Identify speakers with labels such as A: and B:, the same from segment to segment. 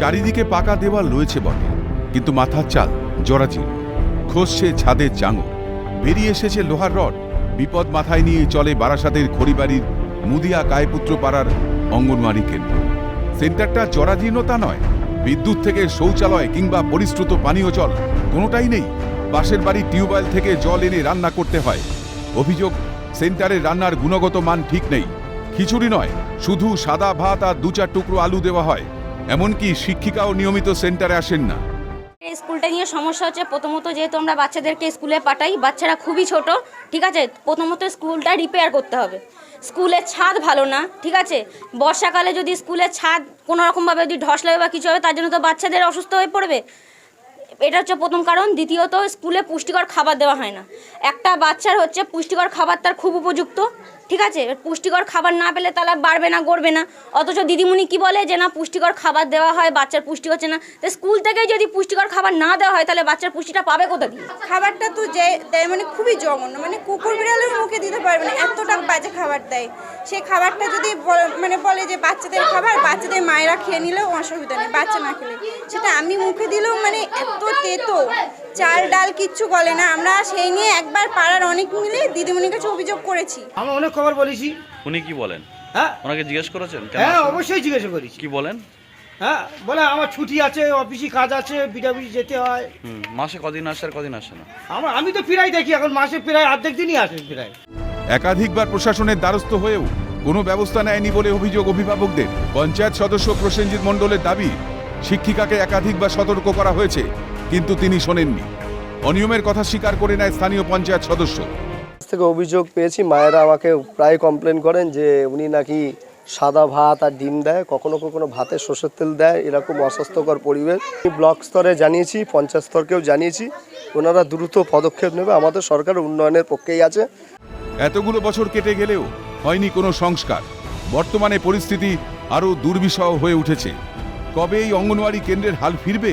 A: চারিদিকে পাকা দেওয়াল রয়েছে বটে, কিন্তু মাথার চাল জরাজীর্ণ। খসছে ছাদের চাঙর। বেরিয়ে এসেছে লোহার রড। বিপদ মাথায় নিয়ে চলে বারাসাতের খড়িবাড়ির মুদিয়া কায়পুত্র পাড়ার অঙ্গনওয়াড়ি কেন্দ্র। সেন্টারটা জরাজীর্ণতা নয়। বিদ্যুৎ থেকে শৌচালয় কিংবা পরিশ্রুত পানীয় জল কোনোটাই নেই। পাশের বাড়ি টিউবওয়েল থেকে জল এনে রান্না করতে হয়। অভিযোগ, সেন্টারের রান্নার গুণগত মান ঠিক নেই। খিচুড়ি নয়, শুধু সাদা ভাত আর দু চার টুকরো আলু দেওয়া হয়। এমনকি শিক্ষিকাও নিয়মিত সেন্টারে আসেন না।
B: এই স্কুলটা নিয়ে সমস্যা হচ্ছে, প্রথমত যেহেতু আমরা বাচ্চাদেরকে স্কুলে পাঠাই, বাচ্চারা খুবই ছোট, ঠিক আছে? প্রথমত স্কুলটা রিপেয়ার করতে হবে। স্কুলের ছাদ ভালো না, ঠিক আছে? বর্ষাকালে যদি স্কুলের ছাদ কোনোরকমভাবে যদি ধস লাগে বা কিছু হবে, তার জন্য তো বাচ্চাদের অসুস্থ হয়ে পড়বে। এটা হচ্ছে প্রথম কারণ। দ্বিতীয়ত, স্কুলে পুষ্টিকর খাবার দেওয়া হয় না। একটা বাচ্চার হচ্ছে পুষ্টিকর খাবার তার খুব উপযুক্ত, ঠিক আছে? পুষ্টিকর খাবার না পেলে তাহলে বাড়বে না, গড়বে না। অথচ দিদিমণি কি বলে যে, না, পুষ্টিকর খাবার দেওয়া হয়, বাচ্চার পুষ্টি হচ্ছে না। তো স্কুল থেকেই যদি পুষ্টিকর খাবার না দেওয়া হয়, তাহলে বাচ্চার পুষ্টিটা পাবে কোথা দিয়ে?
C: খাবারটা তো যে দেয় মানে খুবই জঘন্য। মানে কুকুর বিড়ালের মুখে দিতে পারবে না, এতটা বাজে খাবার দেয়। সেই খাবারটা যদি মানে বলে যে, বাচ্চাদের খাবার, বাচ্চাদের মায়েরা খেয়ে নিলেও অসুবিধা নেই, বাচ্চা না খেলে। সেটা আমি মুখে দিলেও মানে তেতো। চাল ডাল কিচ্ছু বলে না। আমরা সেই নিয়ে একবার পাড়ার অনেক মিলে দিদিমণির কাছে অভিযোগ করেছি।
D: আমরা অনেক খবর বলেছি।
E: উনি কি বলেন?
D: হ্যাঁ।
E: ওনাকে জিজ্ঞেস করেছেন?
D: হ্যাঁ অবশ্যই জিজ্ঞাসা করেছি।
E: কি বলেন?
D: হ্যাঁ বলে আমার ছুটি আছে অফিসে কাজ আছে বিটাবিটি যেতে হয়।
E: হুম মাসে কদিন আসে আর কদিন আসে না?
D: আমার আমি তো প্রায় দেখি এখন মাসে প্রায় অর্ধেক দিনই আসে প্রায়।
A: একাধিকবার প্রশাসনের দ্বারস্থ হয়েও কোনো ব্যবস্থা নেয়নি বলে অভিযোগ অভিভাবকদের। পঞ্চায়েত সদস্য প্রসেনজিৎ মণ্ডলের দাবি শিক্ষিকাকে একাধিকবার সতর্ক করা হয়েছে। কিন্তু তিনি শোনেননি। অনিয়মের কথা স্বীকার করে নেয় স্থানীয় পঞ্চায়েত সদস্য।
F: থেকে অভিযোগ পেয়েছি মায়েরা আমাকে প্রায় কমপ্লেন করেন যে উনি নাকি সাদা ভাত আর ডিম দেয় কখনো কখনো ভাতে সর্ষের তেল দেয় এরকম অস্বাস্থ্যকর পরিবেশ। ব্লক স্তরে জানিয়েছি পঞ্চায়েত স্তরকেও জানিয়েছি ওনারা দ্রুত পদক্ষেপ নেবে আমাদের সরকার উন্নয়নের পক্ষেই আছে।
A: এতগুলো বছর কেটে গেলেও হয়নি কোনো সংস্কার। বর্তমানে পরিস্থিতি আরও দুর্বিষহ হয়ে উঠেছে। কবে এই অঙ্গনওয়াড়ি কেন্দ্রের হাল ফিরবে?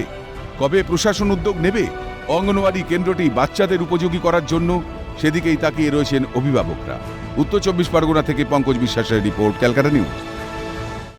A: কবে প্রশাসন উদ্যোগ নেবে? অঙ্গনওয়াড়ি কেন্দ্রটি বাচ্চাদের উপযোগী করার জন্য? সেদিকেই তাকিয়ে রয়েছেন অভিভাবকরা। উত্তর চব্বিশ পরগনা থেকে পঙ্কজ বিশ্বাসের রিপোর্ট, ক্যালকাটা নিউজ।